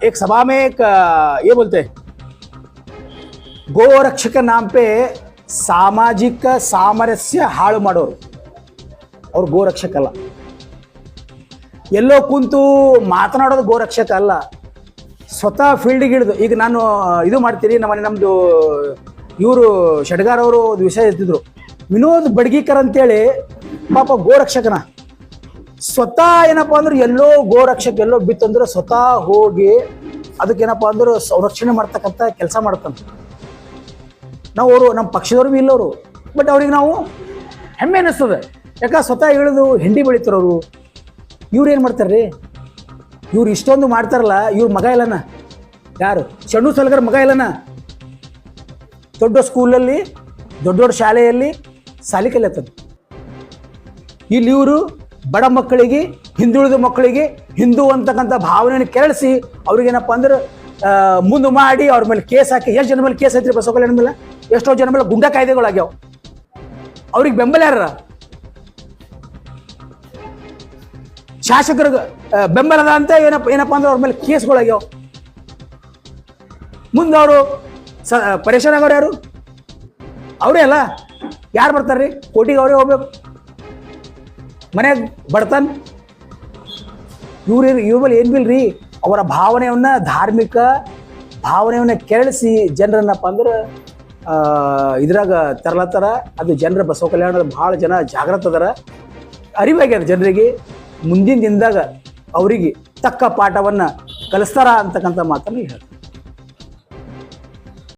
एक सभा में एक अ, ये बोलते हैं ಗೋ ರಕ್ಷಕ ನಾಂಪೆ ಸಾಮಾಜಿಕ ಸಾಮರಸ್ಯ ಹಾಳು ಮಾಡೋರು ಅವ್ರು ಗೋ ರಕ್ಷಕ ಅಲ್ಲ ಎಲ್ಲೋ ಕುಂತು ಮಾತನಾಡೋದು ಗೋ ರಕ್ಷಕ ಅಲ್ಲ ಸ್ವತಃ ಫೀಲ್ಡಿಗೆ ಇಳಿದು ಈಗ ನಾನು ಇದು ಮಾಡ್ತೀನಿ ನಮ್ಮ ನಮ್ಮದು ಇವರು ಶಡ್ಗಾರ್ ಅವರು ಒಂದು ವಿಷಯ ಎತ್ತಿದ್ರು ವಿನೋದ್ ಬಡ್ಗೀಕರ್ ಅಂತೇಳಿ ಪಾಪ ಗೋ ರಕ್ಷಕನ ಸ್ವತಃ ಏನಪ್ಪಾ ಅಂದ್ರೆ ಎಲ್ಲೋ ಗೋ ರಕ್ಷಕ ಎಲ್ಲೋ ಬಿತ್ತಂದ್ರೆ ಸ್ವತಃ ಹೋಗಿ ಅದಕ್ಕೇನಪ್ಪ ಅಂದ್ರೆ ಸಂರಕ್ಷಣೆ ಮಾಡ್ತಕ್ಕಂಥ ಕೆಲಸ ಮಾಡ್ತಂತ ನಾವು ಅವರು, ನಮ್ಮ ಪಕ್ಷದವ್ರು ಬಿ ಇಲ್ಲವರು ಬಟ್ ಅವ್ರಿಗೆ ನಾವು ಹೆಮ್ಮೆ ಅನ್ನಿಸ್ತದೆ ಯಾಕೆ ಸ್ವತಃ ಇಳಿದು ಹೆಂಡಿ ಬೆಳಿತಾರವರು ಇವ್ರು ಏನು ಮಾಡ್ತಾರ್ರಿ? ಇವ್ರು ಇಷ್ಟೊಂದು ಮಾಡ್ತಾರಲ್ಲ, ಇವ್ರ ಮಗ ಇಲ್ಲನ? ಯಾರು? ಚಂಡು ಸಲಗರ್ ಮಗ ಇಲ್ಲನ? ದೊಡ್ಡ ಸ್ಕೂಲಲ್ಲಿ, ದೊಡ್ಡ ದೊಡ್ಡ ಶಾಲೆಯಲ್ಲಿ ಸಾಲಿ ಕಲಿಯತ್ತದ ಇಲ್ಲಿ ಇವರು ಬಡ ಮಕ್ಕಳಿಗೆ, ಹಿಂದುಳಿದ ಮಕ್ಕಳಿಗೆ, ಹಿಂದೂ ಅಂತಕ್ಕಂಥ ಭಾವನೆಯನ್ನು ಕೆರಳಿಸಿ ಅವ್ರಿಗೇನಪ್ಪ ಅಂದ್ರೆ ಮುಂದೆ ಮಾಡಿ ಅವ್ರ ಮೇಲೆ ಕೇಸ್ ಹಾಕಿ, ಎಷ್ಟು ಜನ ಮೇಲೆ ಕೇಸ್ ಐತ್ರಿ ಬಸವ ಕಲ್ಯಾಣ ಮೇಲೆ? ಎಷ್ಟೋ ಜನ ಮೇಲೆ ಗುಂಡ ಕಾಯ್ದೆಗಳಾಗ್ಯಾವ ಅವ್ರಿಗೆ ಬೆಂಬಲ ಯಾರ? ಶಾಸಕರ ಬೆಂಬಲದ ಅಂತ ಏನಪ್ಪ ಏನಪ್ಪ ಅಂದ್ರೆ ಅವ್ರ ಮೇಲೆ ಕೇಸ್ಗಳಾಗ್ಯಾವ ಮುಂದೆ ಅವರು ಸ ಪರೇಶಾನ್ ಆಗೋರು ಯಾರು? ಅವರೇ ಅಲ್ಲ? ಯಾರು ಬರ್ತಾರ್ರಿ? ಕೋಟಿಗೆ ಅವರೇ ಹೋಗ್ಬೇಕು. ಮನ್ಯಾಗ ಬಡತನ? ಇವ್ರು ಇವ್ರ ಮೇಲೆ ಏನು ಬಿಲ್ರಿ ಅವರ ಭಾವನೆಯನ್ನ ಧಾರ್ಮಿಕ ಭಾವನೆಯನ್ನ ಕೆರಳಿಸಿ ಜನರನ್ನಪ್ಪ ಅಂದ್ರೆ ಇದ್ರಾಗ ತರಲತ್ತಾರ. ಅದು ಜನರ ಬಸವ ಕಲ್ಯಾಣದ ಭಾಳ ಜನ ಜಾಗೃತ ಅದಾರ. ಅರಿವಾಗ್ಯದ ಜನರಿಗೆ ಮುಂದಿನ ದಿನದಾಗ ಅವರಿಗೆ ತಕ್ಕ ಪಾಠವನ್ನು ಕಲಿಸ್ತಾರ ಅಂತಕ್ಕಂಥ ಮಾತನ್ನು ಹೇಳ್ತಾರೆ